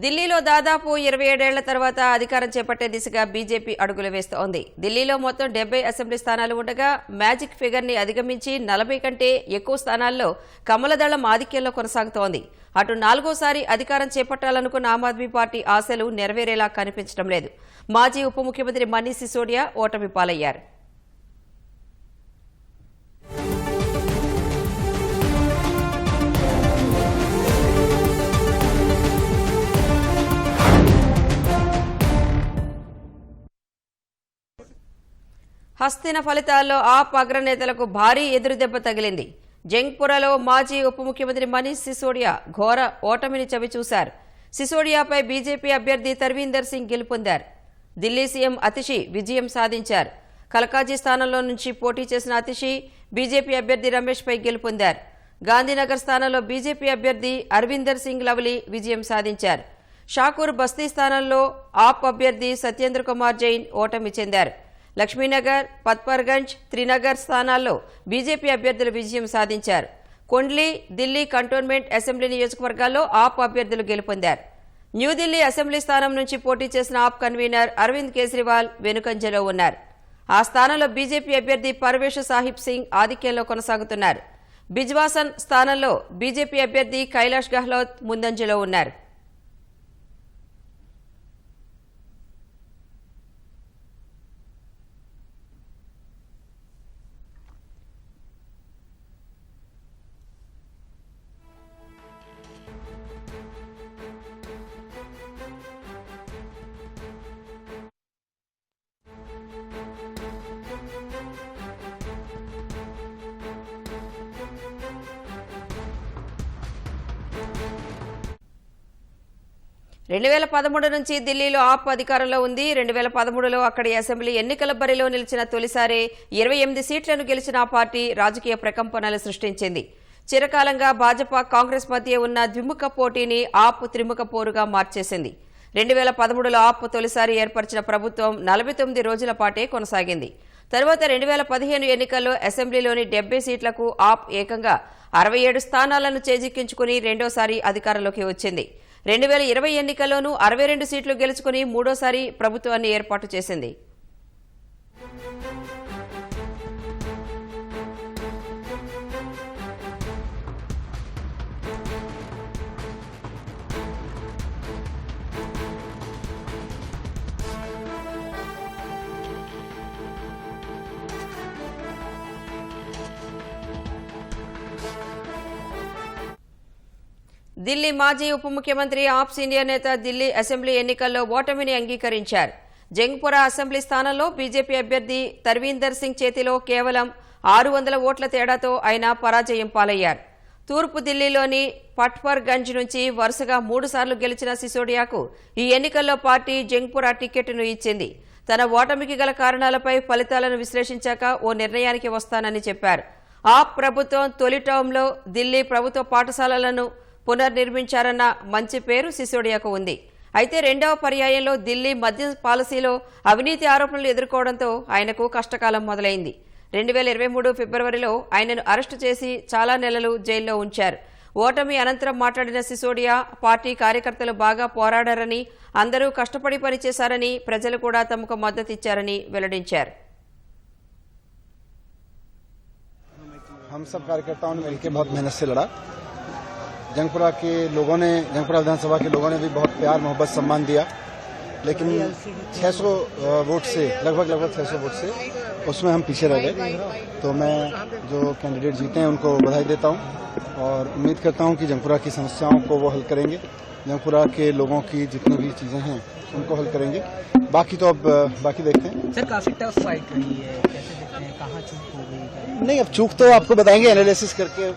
ఢిల్లీలో దాదాపు ఇరవై ఏడేళ్ళ తర్వాత అధికారం చేపట్టే దిశగా బీజేపీ అడుగులు వేస్తోంది. ఢిల్లీలో మొత్తం డెబ్బై అసెంబ్లీ స్థానాలు ఉండగా మ్యాజిక్ ఫిగర్ని అధిగమించి నలభై కంటే ఎక్కువ స్థానాల్లో కమలదళం ఆధిక్యంలో కొనసాగుతోంది. అటు నాలుగోసారి అధికారం చేపట్టాలనుకున్న ఆమ్ ఆద్మీ పార్టీ ఆశలు నెరవేరేలా కనిపించడం లేదు. మాజీ ఉప ముఖ్యమంత్రి మనీష్ సిసోడియా ఓటమి పాలయ్యారు. హస్తిన ఫలితాల్లో ఆప్ అగ్రనేతలకు భారీ ఎదురుదెబ్బ తగిలింది. జంగ్పురలో మాజీ ఉప ముఖ్యమంత్రి మనీష్ సిసోడియా ఘోర ఓటమిని చవిచూశారు. సిసోడియాపై బీజేపీ అభ్యర్థి తర్వీందర్ సింగ్ గెలుపొందారు. ఢిల్లీ సీఎం అతిషి విజయం సాధించారు. కలకాజీ స్థానంలో నుంచి పోటీ చేసిన అతిషి బీజేపీ అభ్యర్థి రమేష్పై గెలుపొందారు. గాంధీనగర్ స్థానంలో బీజేపీ అభ్యర్థి అరవిందర్ సింగ్ లవ్లీ విజయం సాధించారు. షాకూర్ బస్తీ స్థానంలో ఆప్ అభ్యర్థి సత్యేంద్ర కుమార్ జైన్ ఓటమి చెందారు. లక్ష్మీనగర్ పత్పర్గంజ్ త్రినగర్ స్థానాల్లో బీజేపీ అభ్యర్థులు విజయం సాధించారు. కొండ్లీ ఢిల్లీ కంటోన్మెంట్ అసెంబ్లీ నియోజకవర్గాల్లో ఆప్ అభ్యర్థులు గెలుపొందారు. న్యూఢిల్లీ అసెంబ్లీ స్థానం నుంచి పోటీ చేసిన ఆప్ కన్వీనర్ అరవింద్ కేజ్రీవాల్ వెనుకంజలో ఉన్నారు. ఆ స్థానంలో బీజేపీ అభ్యర్థి పర్వేష్ సాహిబ్ సింగ్ ఆధిక్యంలో కొనసాగుతున్నారు. బిజ్వాసన్ స్థానంలో బీజేపీ అభ్యర్థి కైలాష్ గెహ్లోత్ ముందంజలో ఉన్నారు. రెండు వేల పదమూడు నుంచి ఢిల్లీలో ఆప్ అధికారంలో ఉంది. రెండు వేల పదమూడులో అక్కడి అసెంబ్లీ ఎన్నికల బరిలో నిలిచిన తొలిసారి ఇరవై ఎనిమిది సీట్లను గెలిచిన ఆ పార్టీ రాజకీయ ప్రకంపనలు సృష్టించింది. చిరకాలంగా భాజపా కాంగ్రెస్ మధ్య ఉన్న ద్విముఖ పోటీని ఆప్ త్రిముఖ పోరుగా మార్చేసింది. రెండు వేల పదమూడులో ఆప్ తొలిసారి ఏర్పరిచిన ప్రభుత్వం నలభై తొమ్మిది రోజుల పాటే కొనసాగింది. తర్వాత రెండు వేల పదిహేను ఎన్నికల్లో అసెంబ్లీలోని డెబ్బై సీట్లకు ఆప్ ఏకంగా అరవై ఏడు స్థానాలను చేజిక్కించుకుని రెండోసారి అధికారంలోకి వచ్చింది. రెండు వేల ఇరవై ఎన్నికల్లోనూ అరవై రెండు సీట్లు గెలుచుకుని మూడోసారి ప్రభుత్వాన్ని ఏర్పాటు చేసింది. ఢిల్లీ మాజీ ఉప ముఖ్యమంత్రి ఆప్స్ ఇండియా నేత ఢిల్లీ అసెంబ్లీ ఎన్నికల్లో ఓటమిని అంగీకరించారు. జంగ్పుర అసెంబ్లీ స్థానంలో బీజేపీ అభ్యర్థి తర్వీందర్ సింగ్ చేతిలో కేవలం ఆరు వందల ఓట్ల తేడాతో ఆయన పరాజయం పాలయ్యారు. తూర్పు ఢిల్లీలోని పట్పర్గంజ్ నుంచి వరుసగా మూడుసార్లు గెలిచిన సిసోడియాకు ఈ ఎన్నికల్లో పార్టీ జంగ్పుర టికెట్ను ఇచ్చింది. తన ఓటమికి గల కారణాలపై ఫలితాలను విశ్లేషించాక ఓ నిర్ణయానికి వస్తానని చెప్పారు. ఆప్ ప్రభుత్వం తొలి టర్మ్లో ఢిల్లీ ప్రభుత్వ పాఠశాలలను పునర్నిర్మించారన్న మంచి పేరు సిసోడియాకు ఉంది అయితే రెండవ పర్యాయంలో ఢిల్లీ మద్య పాలసీలో అవినీతి ఆరోపణలు ఎదుర్కోవడంతో ఆయనకు కష్టకాలం మొదలైంది రెండు వేల ఇరవై మూడు ఫిబ్రవరిలో ఆయనను అరెస్టు చేసి చాలా నెలలు జైల్లో ఉంచారు ఓటమి అనంతరం మాట్లాడిన సిసోడియా పార్టీ కార్యకర్తలు బాగా పోరాడారని అందరూ కష్టపడి పనిచేశారని ప్రజలు కూడా తమకు మద్దతిచ్చారని వెల్లడించారు हम सब कार्यकर्ताओं ने मिलकर बहुत मेहनत से लड़ा जंगपुरा के लोगों ने जंगपुरा विधानसभा के लोगों ने भी बहुत प्यार मोहब्बत सम्मान दिया। लेकिन 600 वोट से लगभग लगभग 600 वोट से उसमें हम पीछे रह गए। तो मैं जो कैंडिडेट जीते हैं उनको बधाई देता हूँ और उम्मीद करता हूँ कि जंगपुरा की समस्याओं को वो हल करेंगे। जंगपुरा के लोगों की जितनी भी चीज़ें हैं उनको हल करेंगे। बाकी तो अब बाकी देखते हैं। सर काफ़ी टफ फाइट रही है। कैसे देखते हैं? कहाँ चूक हो गई? नहीं अब चूक तो आपको बताएँगे एनालिसिस करके।